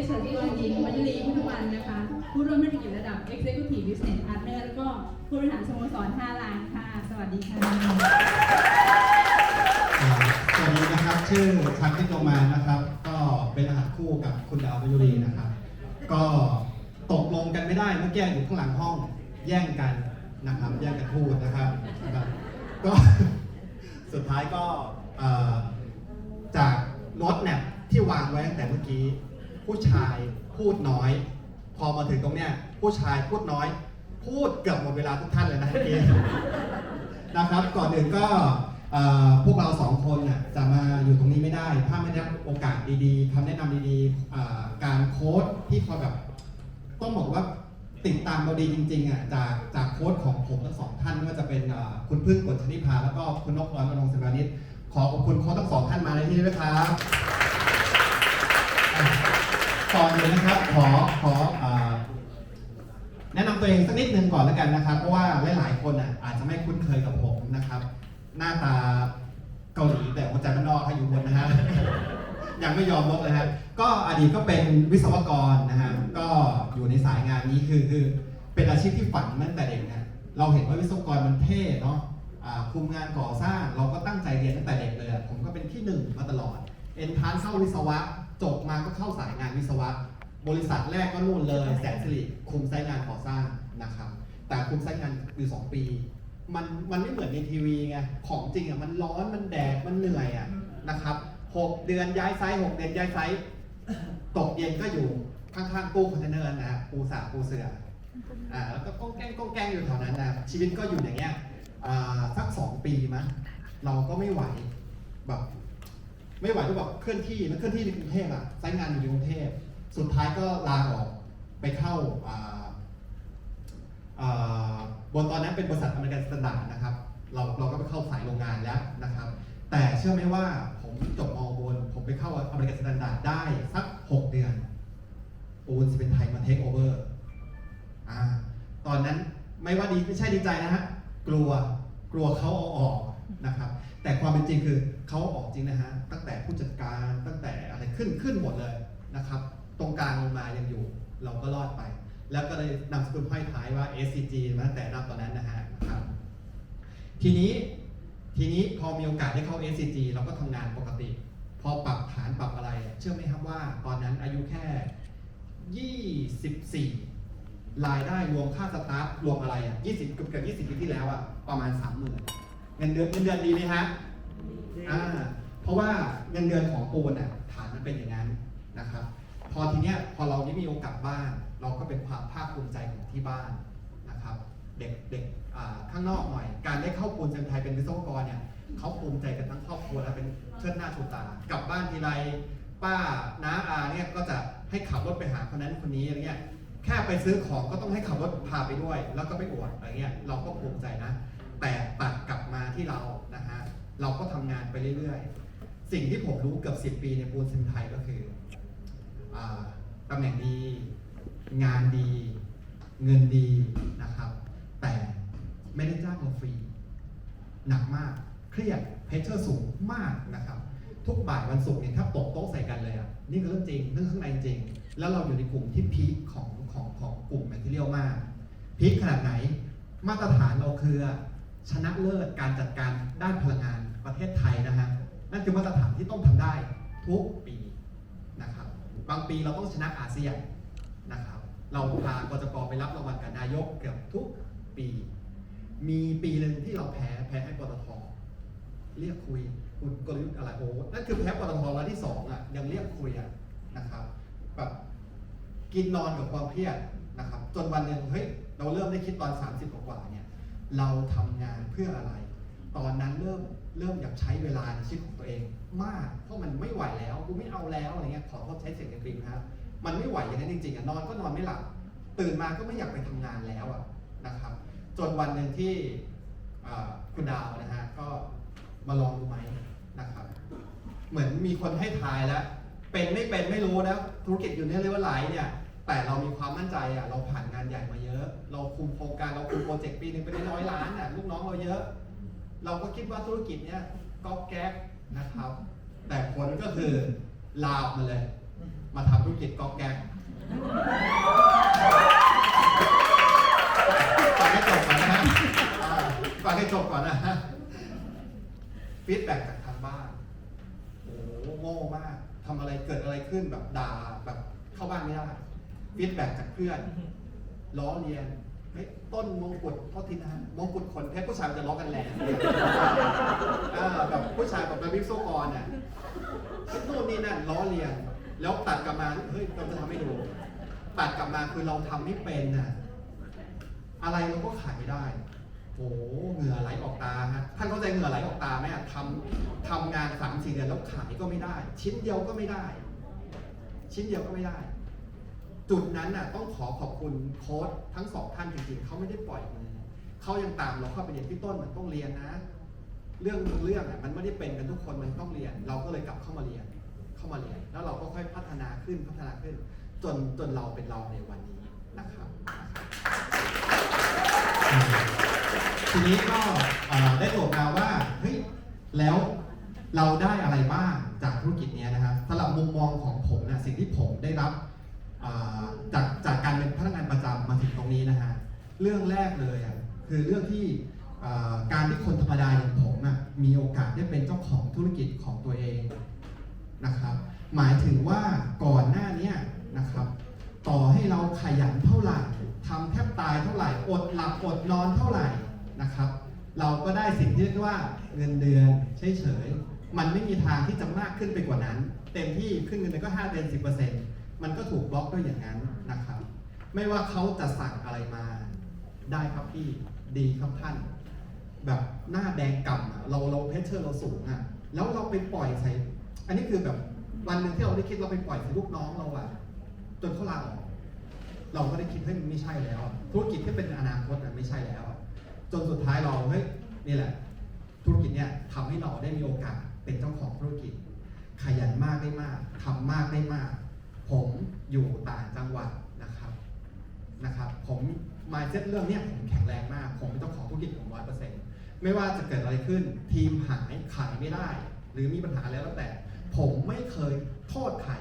สและก็หญิงมัญลีพุทธวันนะคะ ผู้ร่วมธุรกิจระดับ Executive Business Partner แล้วก็ผู้บริหารสโมสร5ล้านค่ะ สวัสดีค่ะสวัสดีนะครับ ชื่อชักทิพย์โรมานะครับ ก็เป็นรหัสคู่กับคุณดาวมายุรีนะครับ ก็ตกลงกันไม่ได้เมื่อกี้อยู่ข้างหลังห้องแย่งกันนะครับ แย่งกันพูดนะครับก็สุดท้ายก็จากรถเนี่ยที่วางไว้ตั้งแต่เมื่อกี้ ผู้ชายพูดน้อย พอมาถึงตรงเนี้ยผู้ชายพูดน้อย พูดเกือบหมดเวลาทุกท่านเลยนะเมื่อกี้นะครับก่อนอื่นก็พวกเราสองคนน่ะจะมาอยู่ตรงนี้ไม่ได้ ถ้าไม่ได้โอกาสดีๆคำแนะนำดีๆการโค้ดที่คอแบบต้องบอกว่าติดตามเราดีจริงๆอะจากจากโค้ดของผมทั้งสองท่านไม่ว่าจะเป็นคุณพึ่งกฎชนิพาแล้วก็คุณนกร้อยมนงศิวานิชขอขอบคุณโค้ดทั้งสองท่านมาในที่นี้ด้วยครับ ก่อนอื่นนะครับ ขอขอเอ่อแนะนำตัวเองสักนิดนึงก่อนแล้วกันนะครับ เพราะว่าหลาย ๆ คนอะอาจจะไม่คุ้นเคยกับผมนะครับ หน้าตาเกาหลีแต่หัวใจบ้านนอกให้อยู่บนนะฮะ ยังไม่ยอมลดเลยฮะ ก็อดีตก็เป็นวิศวกรนะฮะ ก็อยู่ในสายงานนี้คือคือเป็นอาชีพที่ฝันตั้งแต่เด็กนะ เราเห็นว่าวิศวกรมันเท่เนาะอ่าคุมงานก่อสร้าง เราก็ตั้งใจเรียนตั้งแต่เด็กเลยอะผมก็เป็นที่หนึ่งมาตลอด เอ็นทานเข้าวิศวะ จบมาก็เข้าสายงานวิศวะ บริษัทแรกก็นู่นเลย แสนสิริคุมไซต์งานก่อสร้างนะครับ แต่คุมไซต์งานอยู่สองปี มันมันไม่เหมือนในทีวีไงของจริงอะมันร้อนมันแดดมันเหนื่อยอะนะครับหกเดือนย้ายไซต์หกเดือนย้ายไซต์ตกเย็นก็อยู่ข้างๆตู้คอนเทนเนอร์นะฮะปูสาปูเสืออ่าแล้วก็ก้องแกล้งก้องแกล้งอยู่แถวนั้นนะชีวิตก็อยู่อย่างเงี้ยอ่าสักสองปีมั้ยเราก็ไม่ไหวแบบ ไม่ไหวก็แบบเคลื่อนที่แล้วเคลื่อนที่ในกรุงเทพอะไซต์งานอยู่ในกรุงเทพสุดท้ายก็ลาออกไปเข้าอ่าอ่าบนตอนนั้นเป็นบริษัทอเมริกันสแตนดาร์ดนะครับ เราเราก็ไปเข้าสายโรงงานแล้วนะครับ แต่เชื่อไหมว่าผมจบมอบน ผมไปเข้าอเมริกันสแตนดาร์ดได้สัก 6 เดือนปูนจะเป็นไทยมาเทคโอเวอร์อ่าตอนนั้นไม่ว่าดีไม่ใช่ดีใจนะฮะ กลัวกลัวเขาเอาออก นะครับ แต่ความเป็นจริงคือเขาออกจริงนะฮะตั้งแต่ผู้จัดการตั้งแต่อะไรขึ้นขึ้นหมดเลยนะครับ ตรงกลางลงมายังอยู่ เราก็รอดไป แล้วก็เลยนำสกุลห้อยท้ายว่า SCG มาตั้งแต่นับตอนนั้นนะฮะครับ ทีนี้ทีนี้พอมีโอกาสได้เข้า SCG เราก็ทำงานปกติ พอปรับฐานปรับอะไร เชื่อไหมครับว่า ตอนนั้นอายุแค่ 24 รายได้รวมค่าสตาร์ทรวมอะไรอะ 20 เกือบเกือบ20 ปีที่แล้วอะ ประมาณ 30,000 เงินเดือนเงินเดือนดีไหมฮะอ่าเพราะว่าเงินเดือนของปูนอะฐานมันเป็นอย่างนั้นนะครับ พอทีเนี้ยพอเราได้มีโอกาสบ้าน เราก็เป็นความภาคภูมิใจของที่บ้านนะครับ เด็กเด็กอ่าข้างนอกหน่อย การได้เข้าปูนเซนไทยเป็นวิศวกรเนี่ยเขาภูมิใจกันทั้งครอบครัวและเป็นเชิดหน้าชูตากลับบ้านทีไรป้าน้าอาเนี่ยก็จะให้ขับรถไปหาคนนั้นคนนี้อะไรเงี้ยแค่ไปซื้อของก็ต้องให้ขับรถพาไปด้วย แล้วก็ไปอวดอะไรเงี้ยเราก็ภูมิใจนะ แต่ตัดกลับมาที่เรานะฮะเราก็ทำงานไปเรื่อยๆ สิ่งที่ผมรู้เกือบ10 ปีในปูนเซนไทยก็คืออตำแหน่งดี งานดี เงินดีนะครับ แต่ไม่ได้จ้างเราฟรีหนักมากเครียดเพชเชอร์สูงมากนะครับ ทุกบ่ายวันศุกร์เนี่ยถ้าตกโต๊ะใส่กันเลยอะนี่คือเรื่องจริงเรื่องข้างในจริง แล้วเราอยู่ในกลุ่มที่พีคของของของกลุ่มแมทเทียลมากพีคขนาดไหนมาตรฐานเราคือ ชนะเลิศการจัดการด้านพลังงานประเทศไทยนะฮะนั่นคือมาตรฐานที่ต้องทำได้ทุกปีนะครับบางปีเราต้องชนะอาเซียนนะครับเราพากจกไปรับรางวัลกับนายกเกือบทุกปี มีปีหนึ่งที่เราแพ้แพ้ให้ปตทเรียกคุยคุณกลยุทธ์อะไรโอ้นั่นคือแพ้ปตทวันที่สองอะยังเรียกคุยอะนะครับแบบกินนอนกับความเครียดนะครับ จนวันหนึ่งเฮ้ยเราเริ่มได้คิดตอน 30 กว่าเนี่ย เราทำงานเพื่ออะไร ตอนนั้นเริ่มเริ่มอยากใช้เวลาในชีวิตของตัวเอง มาก เพราะมันไม่ไหวแล้วกูไม่เอาแล้วอะไรเงี้ยขอโทษใช้เสียงกรีนนะครับมันไม่ไหวอย่างนั้นจริงๆอะนอนก็นอนไม่หลับตื่นมาก็ไม่อยากไปทำงานแล้วอะนะครับ จนวันหนึ่งที่คุณดาวนะฮะก็มาลองดูไหมนะครับ เหมือนมีคนให้ทายแล้ว เป็นไม่เป็นไม่รู้นะธุรกิจอยู่ในเลเวลไหลเนี่ย แต่เรามีความมั่นใจอะเราผ่านงานใหญ่มาเยอะ เราคุมโครงการเราคุมโปรเจกต์ปีหนึงไปได้ร้อยล้านอะลูกน้องเราเยอะ เราก็คิดว่าธุรกิจเนี้ยก็แก๊กนะครับ แต่ผลก็คือลาบมาเลย มาทำธุรกิจก๊อกแก๊กฟังให้จบก่อนนะฮะอ่าฟังให้จบก่อนนะฮะฟีดแบ็กจากทางบ้านโอ้โหโง่มากทำอะไรเกิดอะไรขึ้นแบบด่าแบบเข้าบ้านไม่ได้ ฟีดแบ็จากเพื่อนล้อเลียนเฮ้ยต้นมงกุฎเท่าทีนะฮะมงกุฎขนเพชรผู้ชายจะล้อกันแรงอ่าแบบผู้ชายแบบแบบวิกโซกรเนี่ยนู่นนี่นั่นล้อเลียน แล้วตัดกลับมาเฮ้ยเราจะทำให้ดูตัดกลับมาคือเราทำไม่เป็นน่ะอะไรเราก็ขายไม่ได้โอ้เหงื่อไหลออกตาฮะท่านเข้าใจเหงื่อไหลออกตาไหมอะทำทำงานสามสี่เดือนแล้วขายก็ไม่ได้ ชิ้นเดียวก็ไม่ได้ ชิ้นเดียวก็ไม่ได้ จุดนั้นน่ะต้องขอขอบคุณโค้ชทั้งสองท่านจริงๆเขาไม่ได้ปล่อยมือเขายังตามเราเข้าไปเรียนพี่ต้นมันต้องเรียนนะ เรื่องบางเรื่องอะมันไม่ได้เป็นกันทุกคนมันต้องเรียน เราก็เลยกลับเข้ามาเรียน เข้ามาเรียน แล้วเราก็ค่อยพัฒนาขึ้นพัฒนาขึ้น จนจนเราเป็นเราในวันนี้นะครับ ทีนี้ก็ได้โจทย์มาว่าเฮ้ยแล้วเราได้อะไรบ้างจากธุรกิจเนี้ยนะครับสำหรับมุมมองของผมนะสิ่งที่ผมได้รับ จากจากการเป็นพนักงานประจำมาถึงตรงนี้นะฮะเรื่องแรกเลยอะคือเรื่องที่การที่คนธรรมดาอย่างผมอะมีโอกาสได้เป็นเจ้าของธุรกิจของตัวเองนะครับ หมายถึงว่าก่อนหน้านี้นะครับ ต่อให้เราขยันเท่าไหร่ทำแทบตายเท่าไหร่อดหลับอดนอนเท่าไหร่นะครับ เราก็ได้สิ่งที่เรียกว่าเงินเดือนเฉยๆมันไม่มีทางที่จะมากขึ้นไปกว่านั้น เต็มที่ขึ้นเงินเดือนก็5เดือน10% มันก็ถูกบล็อกด้วยอย่างนั้นนะครับ ไม่ว่าเขาจะสั่งอะไรมาได้ครับพี่ดีครับท่าน แบบหน้าแดงก่ำอะเราเราเพชเชอร์เราสูงอะแล้วเราไปปล่อยใส่ อันนี้คือแบบวันหนึ่งที่เราได้คิดเราไปปล่อยใส่ลูกน้องเราอะจนเขาลาออกเราก็ได้คิดให้มันไม่ใช่แล้ว ธุรกิจที่เป็นอนาคตอะไม่ใช่แล้ว จนสุดท้ายเราเฮ้ยนี่แหละ ธุรกิจเนี่ยทำให้เราได้มีโอกาสเป็นเจ้าของธุรกิจ ขยันมากได้มากทำมากได้มาก ผมอยู่ต่างจังหวัดนะครับนะครับ ผมมาเซตเรื่องเนี้ยผมแข็งแรงมาก ผมเป็นเจ้าของธุรกิจผมร้อยเปอร์เซ็นต์ไม่ว่าจะเกิดอะไรขึ้น ทีมหายขายไม่ได้ หรือมีปัญหาแล้วแต่ ผมไม่เคยโทษใคร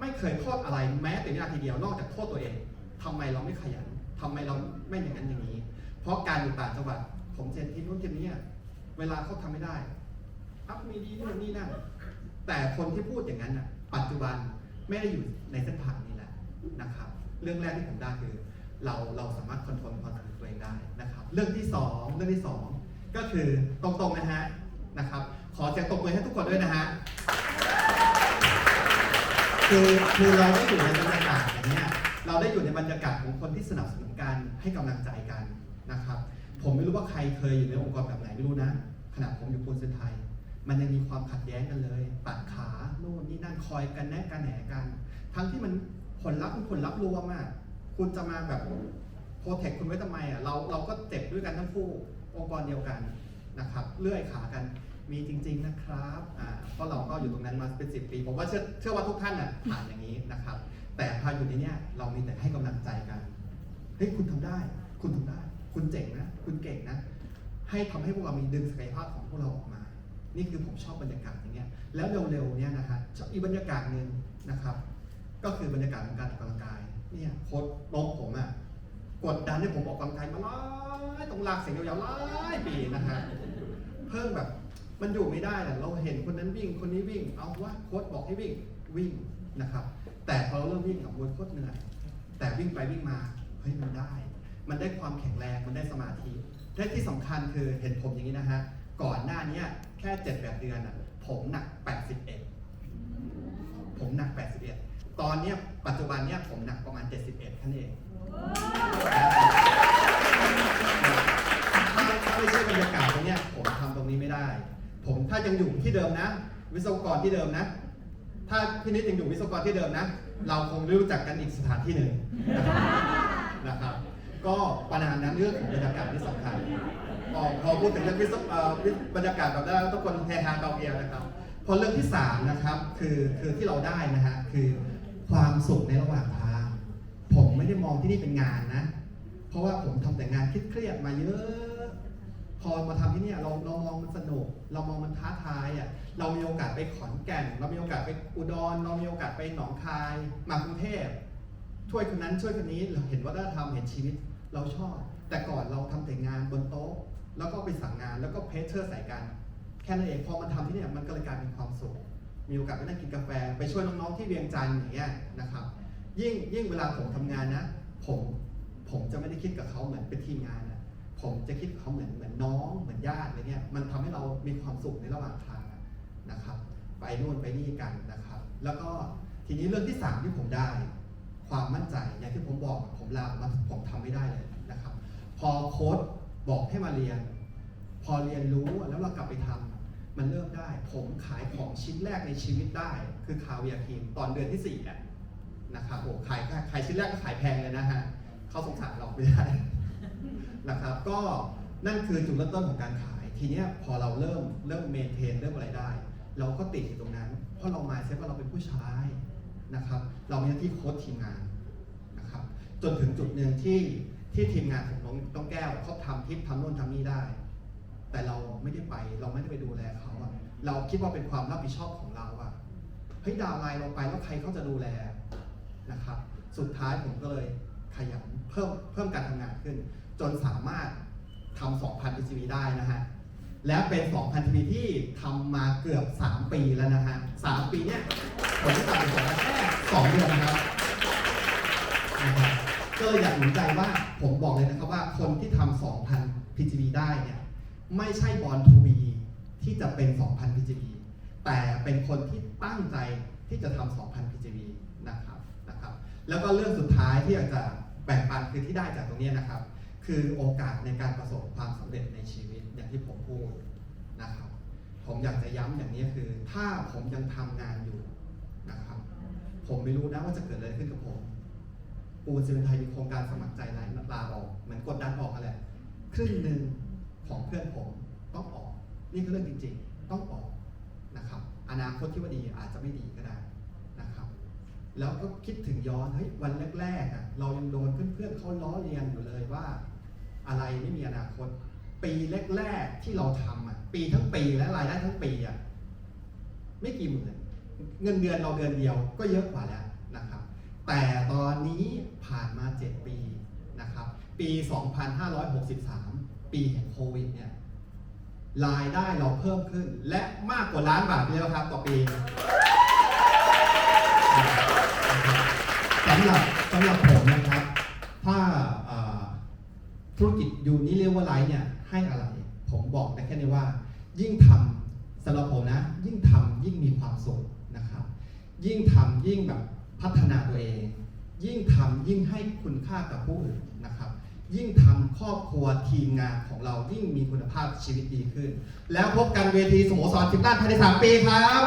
ไม่เคยโทษอะไรแม้แต่วินาทีเดียวนอกจากโทษตัวเองทำไมเราไม่ขยันทำไมเราไม่อย่างนั้นอย่างนี้ เพราะการอยู่ต่างจังหวัด ผมเจนที่นู้นทีนี้เวลาเขาทำไม่ได้อัพมีดีนู่นนี่นั่นแต่คนที่พูดอย่างนั้นน่ะ ปัจจุบัน ไม่ได้อยู่ในเส้นทางนี้แหละนะครับ เรื่องแรกที่ผมได้คือ เราเราสามารถคอนโทรลความคิดตัวเองได้นะครับ เรื่องที่สองเรื่องที่สองก็คือตรงๆนะฮะนะครับ ขอเสียงตบมือให้ทุกคนด้วยนะฮะคือคือเราได้อยู่ในบรรยากาศอย่างเนี้ยเราได้อยู่ในบรรยากาศของคนที่สนับสนุนกันให้กำลังใจกันนะครับ ผมไม่รู้ว่าใครเคยอยู่ในองค์กรแบบไหนไม่รู้นะขณะผมอยู่ปูนเซนไทย มันยังมีความขัดแย้งกันเลยตัดขาโน่นนี่นั่นคอยกันแนกันแหนกัน ทั้งที่มันผลลัพธ์เป็นผลลัพธ์รวมอะคุณจะมาแบบโปรเทคคุณไว้ทำไมอะเราเราก็เจ็บด้วยกันทั้งคู่องค์กรเดียวกันนะครับเลื่อยขากันมีจริง ๆนะครับอ่าเพราะเราก็อยู่ตรงนั้นมาเป็นสิบปีผมว่าเชื่อเชื่อว่าทุกท่านอะผ่านอย่างนี้นะครับ แต่พออยู่ในเนี้ยเรามีแต่ให้กำลังใจกันเฮ้ยคุณทำได้ คุณทำได้ คุณเจ๋งนะ คุณเก่งนะ ให้ทำให้พวกเรามีดึงศักยภาพของพวกเราออกมา นี่คือผมชอบบรรยากาศอย่างเงี้ยแล้วเร็วๆเนี่ยนะฮะชอบอีกบรรยากาศหนึ่งนะครับ ก็คือบรรยากาศของการออกกำลังกายเนี่ยโค้ดน้องผมอะกดดันให้ผมออกกำลังกายมาหลาต้องลากเสียงยาวๆหลาปีนะฮะเพิ่งแบบมันอยู่ไม่ได้แหละเราเห็นคนนั้นวิ่งคนนี้วิ่ง เอาว่าโค้ดบอกให้วิ่งวิ่งนะครับ แต่พอเราเริ่มวิ่งกับมวยโคตรเหนื่อยแต่วิ่งไปวิ่งมาเฮ้ยมันได้ มันได้ความแข็งแรงมันได้สมาธิ และที่สำคัญคือเห็นผมอย่างนี้นะฮะ ก่อนหน้านี้แค่เจ็ดแปดเดือนอะผมหนัก 81 ผมหนัก 81 ตอนนี้ปัจจุบันเนี้ยผมหนักประมาณ 71ท่านเองถ้าไม่ใช่บรรยากาศตรงนี้ผมทำตรงนี้ไม่ได้ ผมถ้ายังอยู่ที่เดิมนะ วิศวกรที่เดิมนะ ถ้าพี่นิดยังอยู่วิศวกรที่เดิมนะ เราคงรู้จักกันอีกสถานที่หนึ่งนะครับ เรื่องของบรรยากาศที่สำคัญพอพอพูดถึงเรื่องวิศวบรรยากาศแบบนั้นทุกคนเฮฮาเกาเอียนะครับ พอเรื่องที่สามนะครับคือคือที่เราได้นะฮะคือความสุขในระหว่างทาง ผมไม่ได้มองที่นี่เป็นงานนะ เพราะว่าผมทำแต่งานเครียดมาเยอะ พอมาทำที่นี่เราเรามองมันสนุก เรามองมันท้าทายอะเรามีโอกาสไปขอนแก่น เรามีโอกาสไปอุดร เรามีโอกาสไปหนองคายมากรุงเทพช่วยคนนั้นช่วยคนนี้เราเห็นวัฒนธรรมเห็นชีวิตเราชอบ แต่ก่อนเราทำแต่งานบนโต๊ะ แล้วก็ไปสั่งงานแล้วก็เพชเชอร์ใส่กัน แค่นั้นเองพอมันทำที่เนี่ยมันก็เลยกลายเป็นความสุข มีโอกาสไปนั่งกินกาแฟ ไปช่วยน้องๆที่เวียงจันทร์อย่างเงี้ยนะครับ ยิ่งยิ่งเวลาผมทำงานนะ ผมผมจะไม่ได้คิดกับเขาเหมือนเป็นทีมงานนะผมจะคิดกับเขาเหมือนเหมือนน้องเหมือนญาติอะไรเงี้ยมันทำให้เรามีความสุขในระหว่างทางนะครับ ไปนู่นไปนี่กันนะครับ แล้วก็ทีนี้เรื่องที่สามที่ผมได้ ความมั่นใจอย่างที่ผมบอกผมลาออกมาผมทำไม่ได้เลยนะครับ พอโค้ดบอกให้มาเรียน พอเรียนรู้แล้วเรากลับไปทำมันเริ่มได้ ผมขายของชิ้นแรกในชีวิตได้ คือคาเวียร์ครีมตอนเดือนที่สี่อะนะครับโอ้ขายขายชิ้นแรกก็ขายแพงเลยนะฮะเขาสงสารเราไม่ได้นะครับ ก็นั่นคือจุดเริ่มต้นของการขาย ทีเนี้ยพอเราเริ่มเริ่มเมนเทนเริ่มอะไรได้ เราก็ติดอยู่ตรงนั้น เพราะเรามาเซฟว่าเราเป็นผู้ชายนะครับ เรามีหน้าที่โค้ชทีมงานนะครับ จนถึงจุดหนึ่งที่ ที่ทีมงานของน้องต้องแก้วเขาทำทิปทำโน่นทำนี่ได้ แต่เราไม่ได้ไปเราไม่ได้ไปดูแลเขาอะเราคิดว่าเป็นความรับผิดชอบของเราอะเฮ้ยดาวไลน์เราไปแล้วใครเขาจะดูแลนะครับ สุดท้ายผมก็เลยขยันเพิ่มเพิ่มการทำงานขึ้น จนสามารถทำ2,000 PCB ได้นะฮะและเป็น 2,000 PCB ที่ทำมาเกือบ 3 ปีแล้วนะฮะ3ปีเนี้ยผมได้ตัดไปสองแค่2เดือนนะครับนะครับ ก็เลยอยากหนุนใจว่าผมบอกเลยนะครับว่าคนที่ทำ2,000 PCB ได้เนี่ยไม่ใช่บอลทูบีที่จะเป็น 2,000 PCB แต่เป็นคนที่ตั้งใจที่จะทำ2,000 PCB นะครับนะครับ แล้วก็เรื่องสุดท้ายที่อยากจะแบ่งปันคือที่ได้จากตรงนี้นะครับ คือโอกาสในการประสบความสำเร็จในชีวิตอย่างที่ผมพูดนะครับ ผมอยากจะย้ำอย่างนี้คือ ถ้าผมยังทำงานอยู่นะครับ ผมไม่รู้นะว่าจะเกิดอะไรขึ้นกับผม ปูนซีเมนไทยมีโครงการสมัครใจลาลาออกเหมือนกดดันออกอะไรครึ่งหนึ่งของเพื่อนผมต้องออก นี่คือเรื่องจริงๆ ต้องออกนะครับ อนาคตที่ว่าดีอาจจะไม่ดีก็ได้นะครับ แล้วก็คิดถึงย้อนเฮ้ยวันแรกๆอะเรายังโดนเพื่อนๆเขาล้อเลียนอยู่เลยว่า อะไรไม่มีอนาคต ปีแรกๆที่เราทำอะปีทั้งปีและรายได้ทั้งปีอะไม่กี่หมื่นเงินเดือนเราเดือนเดียวก็เยอะกว่าแล้วนะครับ แต่ตอนนี้ผ่านมา 7 ปีนะครับปี 2563 ปีแห่งโควิดเนี่ยรายได้เราเพิ่มขึ้น และมากกว่าล้านบาทไปแล้วครับต่อปีสำหรับสำหรับผมนะครับ ถ้าธุรกิจยูนี่เรียกว่าไลฟ์เนี่ยให้อะไร ผมบอกได้แค่นี้ว่า ยิ่งทำสำหรับผมนะ ยิ่งทำยิ่งมีความสุขนะครับ ยิ่งทำยิ่งแบบ พัฒนาตัวเอง ยิ่งทำยิ่งให้คุณค่ากับผู้อื่นนะครับ ยิ่งทำครอบครัวทีมงานของเรายิ่งมีคุณภาพชีวิตดีขึ้น แล้วพบกันเวทีสโมสรสิบด้านภายในสามปีครับ